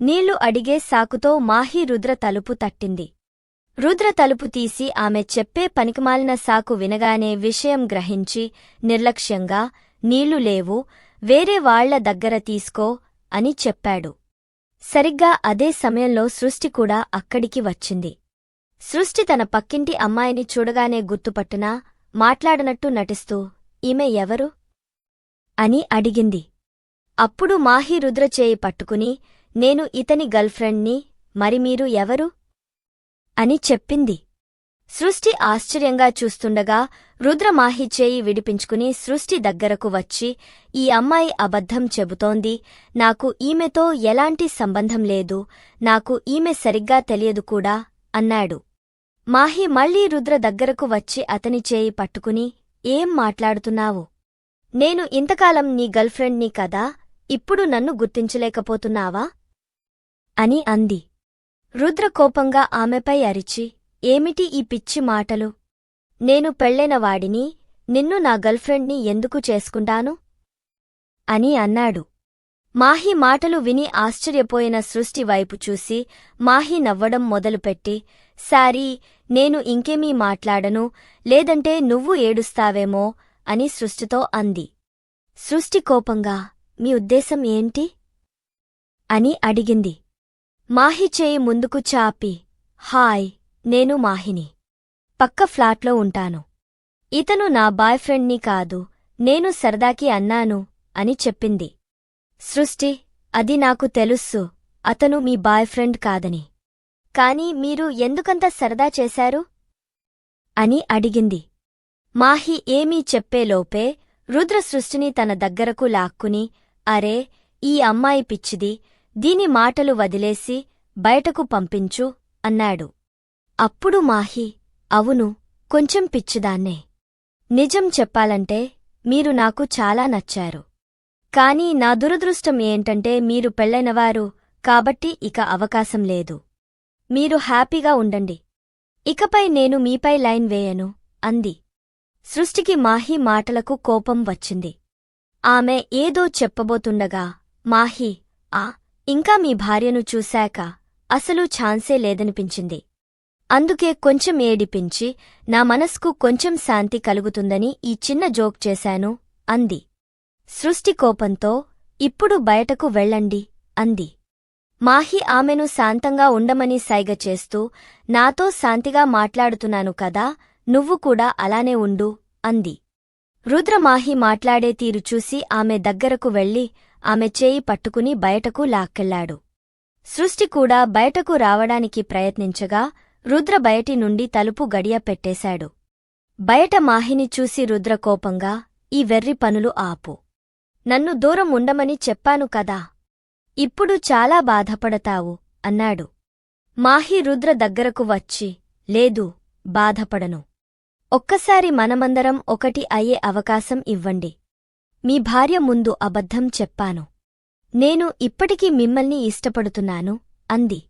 నీళ్ళు అడిగే సాకుతో మాహీ రుద్ర తలుపు తట్టింది. రుద్ర తలుపు తీసి ఆమె చెప్పే పనికిమాలిన సాకు వినగానే విషయం గ్రహించి నిర్లక్ష్యంగా నీళ్ళు లేవు వేరే వాళ్ళ దగ్గర తీసుకో అని చెప్పాడు. సరిగ్గా అదే సమయంలో సృష్టి కూడా అక్కడికి వచ్చింది. సృష్టి తన పక్కింటి అమ్మాయిని చూడగానే గుర్తుపట్టునా మాట్లాడనట్టు నటిస్తూ ఈమె ఎవరు? అని అడిగింది. అప్పుడు మాహి రుద్ర చేయి పట్టుకుని నేను ఇతని గర్ల్ఫ్రెండ్ని మరి మీరు ఎవరు? అని చెప్పింది. సృష్టి ఆశ్చర్యంగా చూస్తుండగా రుద్ర మాహి చేయి విడిపించుకుని సృష్టి దగ్గరకు వచ్చి ఈ అమ్మాయి అబద్ధం చెబుతోంది నాకు ఈమెతో ఎలాంటి సంబంధం లేదు నాకు ఈమె సరిగ్గా తెలియదు కూడా అన్నాడు. మాహి మళ్ళీ రుద్ర దగ్గరకు వచ్చి అతని చేయి పట్టుకుని ఏం మాట్లాడుతున్నావు? నేను ఇంతకాలం నీ గర్ల్ఫ్రెండ్ని కదా ఇప్పుడు నన్ను గుర్తించలేకపోతున్నావా? అని అంది. రుద్ర కోపంగా ఆమెపై అరిచి ఏమిటి ఈ పిచ్చి మాటలు? నేను పెళ్ళైన వాడిని నిన్ను నా గర్ల్ఫ్రెండ్ని ఎందుకు చేసుకుంటాను అని అన్నాడు. మాహి మాటలు విని ఆశ్చర్యపోయిన సృష్టి వైపు చూసి మాహి నవ్వడం మొదలుపెట్టి సారీ నేను ఇంకేమీ మాట్లాడను లేదంటే నువ్వు ఏడుస్తావేమో అని సృష్టితో అంది. సృష్టి కోపంగా మీ ఉద్దేశం ఏంటి అని అడిగింది. మాహి చేయి ముందుకు చాపి హాయ్ నేను మాహిని. పక్క ఫ్లాట్లో ఉంటాను. ఇతను నా బాయ్ ఫ్రెండ్ని కాదు నేను సరదాకి అన్నాను అని చెప్పింది. సృష్టి అది నాకు తెలుస్సు అతను మీ బాయ్ ఫ్రెండ్ కాదని. కాని మీరు ఎందుకంత సరదా చేశారు? అని అడిగింది. మాహి ఏమీ చెప్పేలోపే రుద్ర సృష్టిని తన దగ్గరకు లాక్కుని అరే ఈ అమ్మాయి పిచ్చిది దీని మాటలు వదిలేసి బయటకు పంపించు అన్నాడు. అప్పుడు మాహి అవును కొంచెం పిచ్చిదాన్నే. నిజం చెప్పాలంటే మీరు నాకు చాలా నచ్చారు. కాని నా దురదృష్టం ఏంటంటే మీరు పెళ్ళైనవారు కాబట్టి ఇక అవకాశం లేదు. మీరు హ్యాపీగా ఉండండి. ఇకపై నేను మీపై లైన్ వేయను అంది. సృష్టికి మాహి మాటలకు కోపం వచ్చింది. ఆమె ఏదో చెప్పబోతుండగా మాహి ఆ ఇంకా మీ భార్యను చూశాక అసలు ఛాన్సే లేదనిపించింది. అందుకే కొంచెం ఏడిపించి నా మనస్కు కొంచెం శాంతి కలుగుతుందని ఈ చిన్న జోక్ చేశాను అంది. సృష్టి కోపంతో ఇప్పుడు బయటకు వెళ్ళండి అంది. మాహి ఆమెను శాంతంగా ఉండమని సైగ చేస్తూ నాతో శాంతిగా మాట్లాడుతున్నాను కదా నువ్వు కూడా అలానే ఉండు అంది. రుద్రమాహి మాట్లాడే తీరు చూసి ఆమె దగ్గరకు వెళ్ళి ఆమె చేయి పట్టుకుని బయటకు లాక్కెళ్ళాడు సృష్టి కూడా బయటకు రావడానికి ప్రయత్నించగా రుద్ర బయటి నుండి తలుపు గడియ పెట్టేశాడు. బయట మాహిని చూసి రుద్ర కోపంగా ఈ వెర్రి పనులు ఆపు. నన్ను దూరం ఉండమని చెప్పాను కదా. ఇప్పుడు చాలా బాధపడతావు అన్నాడు. మాహి రుద్ర దగ్గరకు వచ్చి లేదు బాధపడను. ఒక్కసారి మనమందరం ఒకటి అయ్యే అవకాశం ఇవ్వండి. మీ భార్య ముందు అబద్ధం చెప్పాను. నేను ఇప్పటికీ మిమ్మల్ని ఇష్టపడుతున్నాను అంది.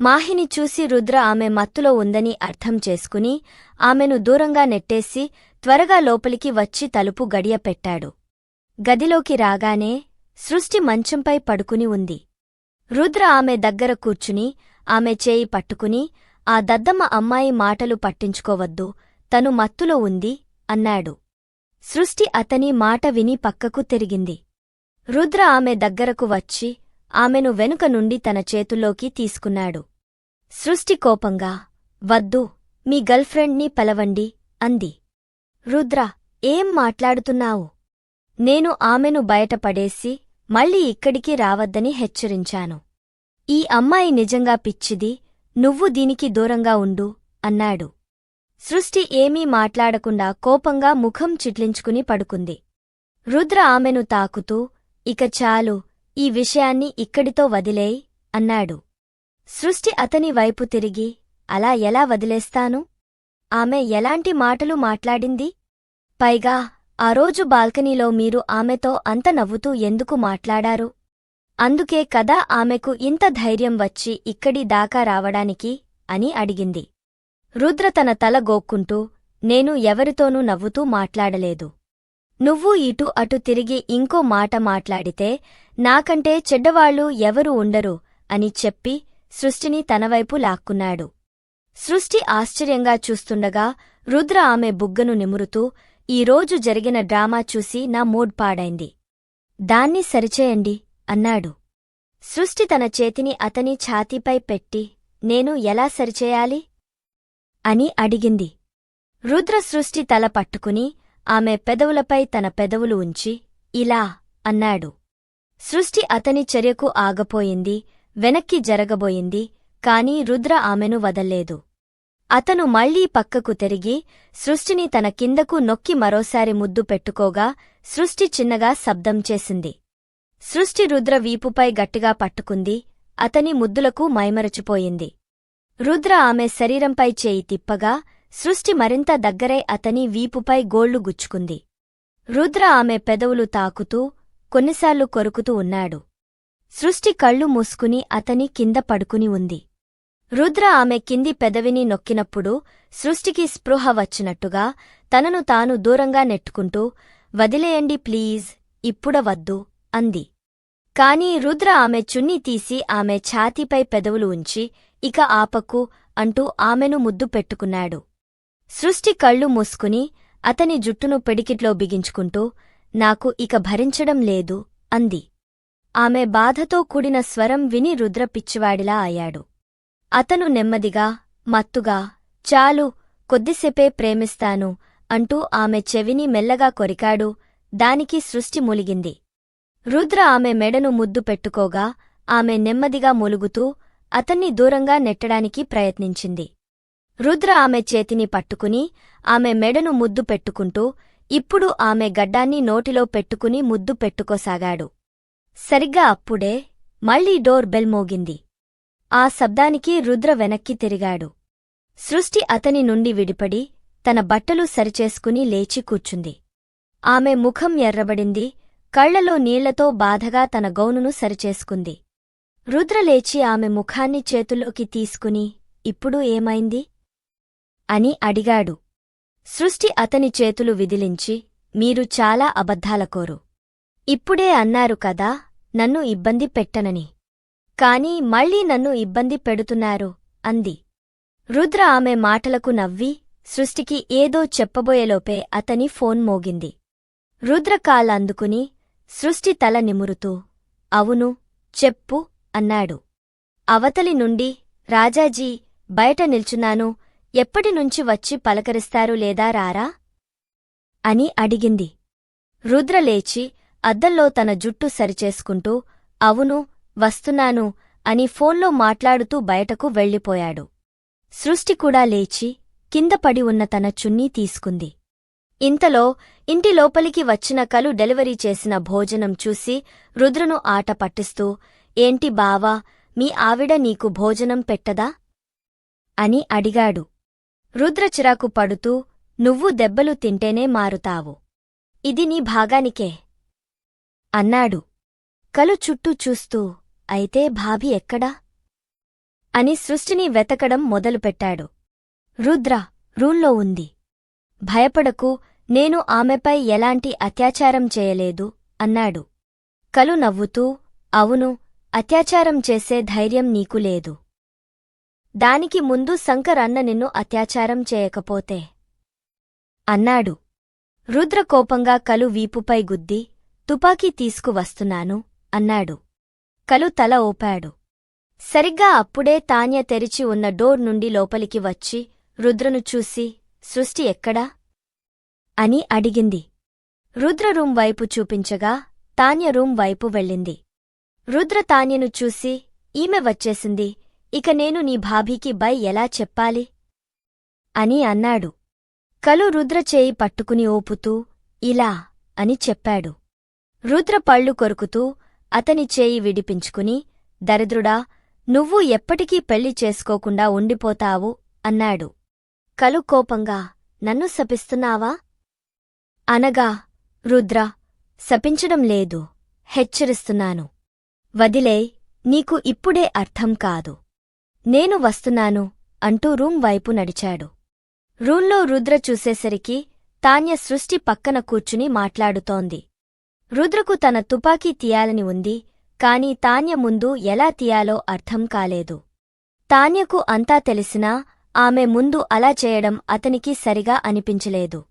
మాహిని చూసి రుద్ర ఆమె మత్తులో ఉందని అర్థం చేసుకుని ఆమెను దూరంగా నెట్టేసి త్వరగా లోపలికి వచ్చి తలుపు గడియపెట్టాడు. గదిలోకి రాగానే సృష్టి మంచంపై పడుకుని ఉంది. రుద్ర ఆమె దగ్గర కూర్చుని ఆమె చేయి పట్టుకుని ఆ దద్దమ్మ అమ్మాయి మాటలు పట్టించుకోవద్దు తను మత్తులో ఉంది అన్నాడు. సృష్టి అతని మాట విని పక్కకు తిరిగింది. రుద్ర ఆమె దగ్గరకు వచ్చి ఆమెను వెనుక నుండి తన చేతుల్లోకి తీసుకున్నాడు. సృష్టి కోపంగా వద్దు మీ గర్ల్ఫ్రెండ్ని పలవండి అంది. రుద్ర ఏం మాట్లాడుతున్నావు? నేను ఆమెను బయటపడేసి మళ్ళీ ఇక్కడికి రావద్దని హెచ్చరించాను. ఈ అమ్మాయి నిజంగా పిచ్చిది నువ్వు దీనికి దూరంగా ఉండు అన్నాడు. సృష్టి ఏమీ మాట్లాడకుండా కోపంగా ముఖం చిట్లించుకుని పడుకుంది. రుద్ర ఆమెను తాకుతూ ఇక చాలు ఈ విషయాన్ని ఇక్కడితో వదిలేయ్ అన్నాడు. సృష్టి అతని వైపు తిరిగి అలా ఎలా వదిలేస్తాను? ఆమె ఎలాంటి మాటలు మాట్లాడింది? పైగా ఆ రోజు బాల్కనీలో మీరు ఆమెతో అంత నవ్వుతూ ఎందుకు మాట్లాడారు? అందుకే కదా ఆమెకు ఇంత ధైర్యం వచ్చి ఇక్కడి దాకా రావడానికి అని అడిగింది. రుద్ర తన తల గోక్కుంటూ నేను ఎవరితోనూ నవ్వుతూ మాట్లాడలేదు. నువ్వు ఇటు అటు తిరిగి ఇంకో మాట మాట్లాడితే నాకంటే చెడ్డవాళ్ళు ఎవరు ఉండరు అని చెప్పి సృష్టిని తనవైపు లాక్కున్నాడు. సృష్టి ఆశ్చర్యంగా చూస్తుండగా రుద్ర ఆమె బుగ్గను నిమురుతూ ఈరోజు జరిగిన డ్రామా చూసి నా మూడ్ పాడైంది. దాన్ని సరిచేయండి అన్నాడు. సృష్టి తన చేతిని అతని ఛాతీపై పెట్టి నేను ఎలా సరిచేయాలి? అని అడిగింది. రుద్ర సృష్టి తల పట్టుకుని ఆమె పెదవులపై తన పెదవులు ఉంచి ఇలా అన్నాడు. సృష్టి అతని చర్యకు ఆగపోయింది వెనక్కి జరగబోయింది కాని రుద్ర ఆమెను వదల్లేదు. అతను మళ్ళీ పక్కకు తిరిగి సృష్టిని తన కిందకు నొక్కి మరోసారి ముద్దు పెట్టుకోగా సృష్టి చిన్నగా శబ్దం చేసింది. సృష్టి రుద్ర వీపుపై గట్టిగా పట్టుకుంది అతని ముద్దులకు మైమరచిపోయింది. రుద్ర ఆమె శరీరంపై చేయి తిప్పగా సృష్టి మరింత దగ్గరై అతని వీపుపై గోళ్ళు గుచ్చుకుంది. రుద్ర ఆమె పెదవులు తాకుతూ కొన్నిసార్లు కొరుకుతూ ఉన్నాడు. సృష్టి కళ్ళు మూసుకుని అతని కింద పడుకుని ఉంది. రుద్ర ఆమె కింది పెదవిని నొక్కినప్పుడు సృష్టికి స్పృహ వచ్చినట్టుగా తనను తాను దూరంగా నెట్టుకుంటూ వదిలేయండి ప్లీజ్ ఇప్పుడవద్దు అంది. కాని రుద్ర ఆమె చున్నీ తీసి ఆమె ఛాతీపై పెదవులు ఉంచి ఇక ఆపకు అంటూ ఆమెను ముద్దు పెట్టుకున్నాడు. సృష్టి కళ్ళు మూసుకుని అతని జుట్టును పెడికిట్లో బిగించుకుంటూ నాకు ఇక భరించడం లేదు అంది. ఆమె బాధతో కూడిన స్వరం విని రుద్ర పిచ్చివాడిలా అయ్యాడు. అతను నెమ్మదిగా మత్తుగా చాలు కొద్దిసేపే ప్రేమిస్తాను అంటూ ఆమె చెవిని మెల్లగా కొరికాడు. దానికి సృష్టి ములిగింది. రుద్ర ఆమె మెడను ముద్దు పెట్టుకోగా ఆమె నెమ్మదిగా ములుగుతూ అతన్ని దూరంగా నెట్టడానికి ప్రయత్నించింది. రుద్ర ఆమె చేతిని పట్టుకుని ఆమె మెడను ముద్దు పెట్టుకుంటూ ఇప్పుడు ఆమె గడ్డాన్ని నోటిలో పెట్టుకుని ముద్దు పెట్టుకోసాగాడు. సరిగ్గా అప్పుడే మళ్ళీ డోర్ బెల్ మోగింది. ఆ శబ్దానికి రుద్ర వెనక్కి తిరిగాడు. సృష్టి అతని నుండి విడిపడి తన బట్టలు సరిచేసుకుని లేచి కూర్చుంది. ఆమె ముఖం ఎర్రబడింది కళ్ళలో నీళ్ళతో బాధగా తన గౌనును సరిచేసుకుంది. రుద్ర లేచి ఆమె ముఖాన్ని చేతుల్లోకి తీసుకుని ఇప్పుడు ఏమైంది? అని అడిగాడు. సృష్టి అతని చేతులు విదిలించి మీరు చాలా అబద్ధాలకోరు. ఇప్పుడే అన్నారు కదా నన్ను ఇబ్బంది పెట్టనని. కాని మళ్ళీ నన్ను ఇబ్బంది పెడుతున్నారు అంది. రుద్ర ఆమె మాటలకు నవ్వి సృష్టికి ఏదో చెప్పబోయేలోపే అతని ఫోన్ మోగింది. రుద్ర కాల్ అందుకుని సృష్టి తల నిమురుతూ అవును చెప్పు అన్నాడు. అవతలి నుండి రాజాజీ బయట నిల్చున్నాను ఎప్పటినుంచి వచ్చి పలకరిస్తారు లేదా రారా? అని అడిగింది. రుద్ర లేచి అద్దంలో తన జుట్టు సరిచేసుకుంటూ అవును వస్తున్నాను అని ఫోన్లో మాట్లాడుతూ బయటకు వెళ్ళిపోయాడు. సృష్టి కూడా లేచి కింద పడి ఉన్న తన చున్నీ తీసుకుంది. ఇంతలో ఇంటి లోపలికి వచ్చిన కలు డెలివరీ చేసిన భోజనం చూసి రుద్రను ఆట పట్టిస్తూ ఏంటి బావా మీ ఆవిడ నీకు భోజనం పెట్టదా? అని అడిగాడు. రుద్ర చిరాకు పడుతూ నువ్వు దెబ్బలు తింటేనే మారుతావు. ఇది నీ భాగానికే. అన్నాడు. కలు చుట్టూ చూస్తూ అయితే భాభి ఎక్కడా? అని సృష్టిని వెతకడం మొదలుపెట్టాడు. రుద్ర రూల్లో ఉంది. భయపడకు నేను ఆమెపై ఎలాంటి అత్యాచారం చేయలేదు అన్నాడు. కలు నవ్వుతూ అవును అత్యాచారం చేసే ధైర్యం నీకు లేదు. దానికి ముందు శంకర్ అన్న నిన్ను అత్యాచారం చేయకపోతే. అన్నాడు. రుద్ర కోపంగా కలు వీపుపై గుద్ది తుపాకీ తీసుకువస్తున్నాను అన్నాడు. కలు తల ఊపాడు. సరిగ్గా అప్పుడే తాన్య తెరిచి ఉన్న డోర్ నుండి లోపలికి వచ్చి రుద్రను చూసి సృష్టి ఎక్కడా? అని అడిగింది. రుద్ర రూం వైపు చూపించగా తాన్య రూం వైపు వెళ్ళింది. రుద్ర తాన్యను చూసి ఈమె వచ్చేసింది. ఇక నేను నీ భాభీకి బై ఎలా చెప్పాలి? అని అన్నాడు. కలు రుద్ర చేయి పట్టుకుని ఓపుతూ ఇలా అని చెప్పాడు. రుద్ర పళ్ళు కొరుకుతూ అతని చేయి విడిపించుకుని దరిద్రుడా నువ్వు ఎప్పటికీ పెళ్ళి చేసుకోకుండా ఉండిపోతావు అన్నాడు. కలు కోపంగా నన్ను శపిస్తున్నావా? అనగా రుద్ర శపించడం లేదు హెచ్చరిస్తున్నాను. వదిలే నీకు ఇప్పుడే అర్థం కాదు. నేను వస్తున్నాను అంటూ రూమ్ వైపు నడిచాడు. రూంలో రుద్ర చూసేసరికి తాన్య సృష్టి పక్కన కూర్చుని మాట్లాడుతోంది. రుద్రకు తన తుపాకీ తీయాలని ఉంది కాని తాన్య ముందు ఎలా తీయాలో అర్థం కాలేదు. తాన్యకు అంతా తెలిసినా ఆమె ముందు అలా చేయడం అతనికి సరిగా అనిపించలేదు.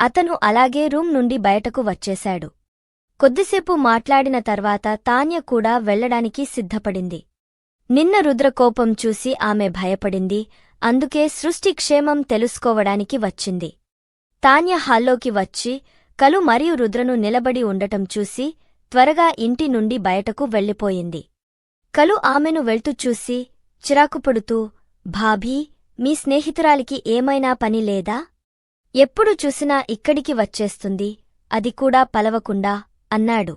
అతను అలాగే రూమ్ నుండి బయటకు వచ్చేశాడు. కొద్దిసేపు మాట్లాడిన తర్వాత తాన్య కూడా వెళ్ళడానికి సిద్ధపడింది. నిన్న రుద్ర కోపం చూసి ఆమె భయపడింది. అందుకే సృష్టి క్షేమం తెలుసుకోవడానికి వచ్చింది. తాన్య హాల్లోకి వచ్చి కలు మరియు రుద్రను నిలబడి ఉండటం చూసి త్వరగా ఇంటి నుండి బయటకు వెళ్ళిపోయింది. కలు ఆమెను వెళ్తూ చూసి చిరాకుపడుతూ భాభీ మీ స్నేహితురాలికి ఏమైనా పని లేదా? ఎప్పుడు చూసినా ఇక్కడికి వచ్చేస్తుంది. అది కూడా పలవకుండా అన్నాడు.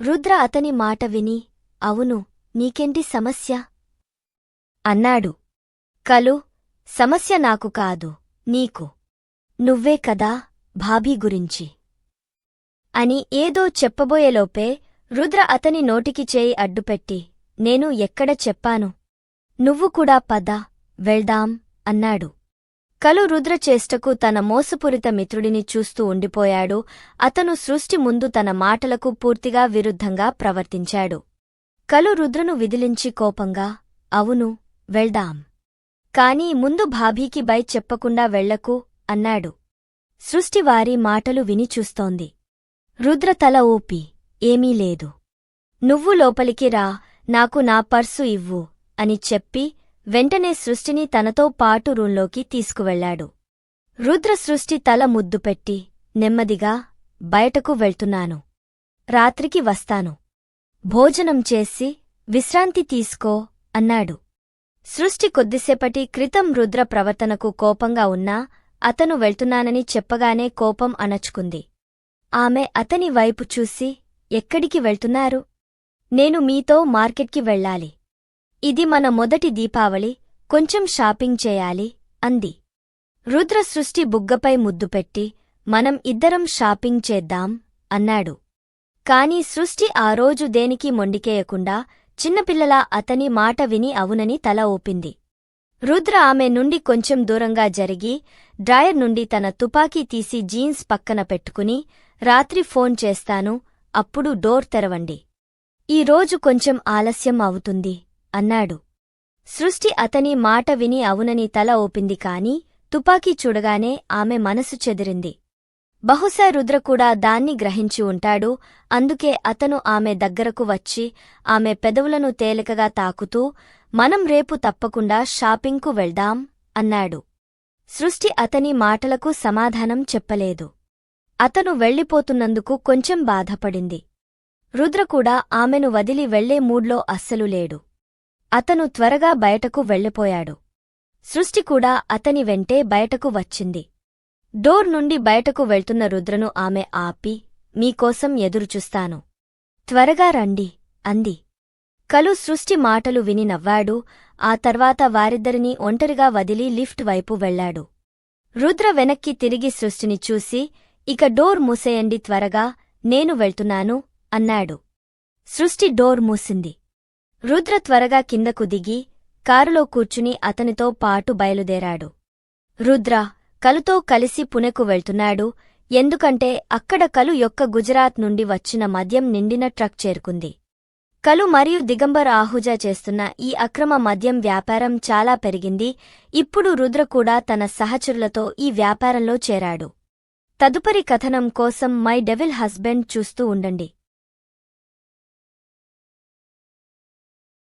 రుద్ర అతని మాట విని అవును నీకెంటి సమస్య? అన్నాడు. కలు సమస్య నాకు కాదు నీకు. నువ్వే కదా భాభీ గురించి. అని ఏదో చెప్పబోయేలోపే రుద్ర అతని నోటికి చేయి అడ్డుపెట్టి నేను ఎక్కడ చెప్పాను? నువ్వు కూడా పద వెళ్దాం అన్నాడు. కలు రుద్రచేష్టకు తన మోసపూరిత మిత్రుడిని చూస్తూ ఉండిపోయాడు. అతను సృష్టి ముందు తన మాటలకు పూర్తిగా విరుద్ధంగా ప్రవర్తించాడు. కలు రుద్రను విదిలించి కోపంగా అవును వెళ్దాం. కాని ముందు భాభీకి బై చెప్పకుండా వెళ్ళకు అన్నాడు. సృష్టి వారి మాటలు విని చూస్తోంది. రుద్ర తల ఊపి ఏమీ లేదు. నువ్వు లోపలికి రా నాకు నా పర్సు ఇవ్వు అని చెప్పి వెంటనే సృష్టిని తనతో పాటు రూంలోకి తీసుకువెళ్ళాడు రుద్ర సృష్టి తల ముద్దు పెట్టి నెమ్మదిగా బయటకు వెళ్తున్నాను. రాత్రికి వస్తాను. భోజనం చేసి విశ్రాంతి తీసుకో అన్నాడు. సృష్టి కొద్దిసేపటి క్రితం రుద్ర ప్రవర్తనకు కోపంగా ఉన్నా అతను వెళ్తున్నానని చెప్పగానే కోపం అణచుకుంది. ఆమె అతని వైపు చూసి ఎక్కడికి వెళ్తున్నారు? నేను మీతో మార్కెట్కి వెళ్ళాలి. ఇది మన మొదటి దీపావళి కొంచెం షాపింగ్ చేయాలి అంది. రుద్ర సృష్టి బుగ్గపై ముద్దు పెట్టి మనం ఇద్దరం షాపింగ్ చేద్దాం అన్నాడు. కాని సృష్టి ఆ రోజు దేనికి మొండికేయకుండా చిన్నపిల్లలా అతని మాట విని అవునని తల ఊపింది. రుద్ర ఆమె నుండి కొంచెం దూరంగా జరిగి డ్రాయర్ నుండి తన తుపాకీ తీసి జీన్స్ పక్కన పెట్టుకుని రాత్రి ఫోన్ చేస్తాను అప్పుడు డోర్ తెరవండి. ఈ రోజు కొంచెం ఆలస్యం అవుతుంది అన్నాడు. సృష్టి అతని మాట విని అవునని తల ఓపింది కాని తుపాకీ చూడగానే ఆమె మనసు చెదిరింది. బహుశా రుద్ర కూడా దాన్ని గ్రహించి ఉంటాడు అందుకే అతను ఆమె దగ్గరకు వచ్చి ఆమె పెదవులను తేలికగా తాకుతూ మనం రేపు తప్పకుండా షాపింగ్కు వెళ్దాం అన్నాడు. సృష్టి అతని మాటలకు సమాధానం చెప్పలేదు. అతను వెళ్ళిపోతున్నందుకు కొంచెం బాధపడింది. రుద్ర కూడా ఆమెను వదిలి వెళ్ళే మూడ్లో అస్సలు లేడు. అతను త్వరగా బయటకు వెళ్ళిపోయాడు. సృష్టి కూడా అతని వెంటే బయటకు వచ్చింది. డోర్ నుండి బయటకు వెళ్తున్న రుద్రను ఆమె ఆపి మీకోసం ఎదురుచూస్తాను. త్వరగా రండి అంది. కలు సృష్టి మాటలు విని నవ్వాడు. ఆ తర్వాత వారిద్దరినీ ఒంటరిగా వదిలి లిఫ్ట్ వైపు వెళ్ళాడు రుద్ర వెనక్కి తిరిగి సృష్టిని చూసి ఇక డోర్ మూసేయండి త్వరగా నేను వెళ్తున్నాను అన్నాడు. సృష్టి డోర్ మూసింది. రుద్ర త్వరగా కిందకు దిగి కారులో కూర్చుని అతనితో పాటు బయలుదేరాడు. రుద్ర కలుతో కలిసి పుణెకు వెళ్తున్నాడు. ఎందుకంటే అక్కడ కలు యొక్క గుజరాత్ నుండి వచ్చిన మద్యం నిండిన ట్రక్ చేరుకుంది. కలు మరియు దిగంబర్ ఆహుజా చేస్తున్న ఈ అక్రమ మద్యం వ్యాపారం చాలా పెరిగింది. ఇప్పుడు రుద్ర కూడా తన సహచరులతో ఈ వ్యాపారంలో చేరాడు. తదుపరి కథనం కోసం మై డెవిల్ హస్బెండ్ చూస్తూ ఉండండి.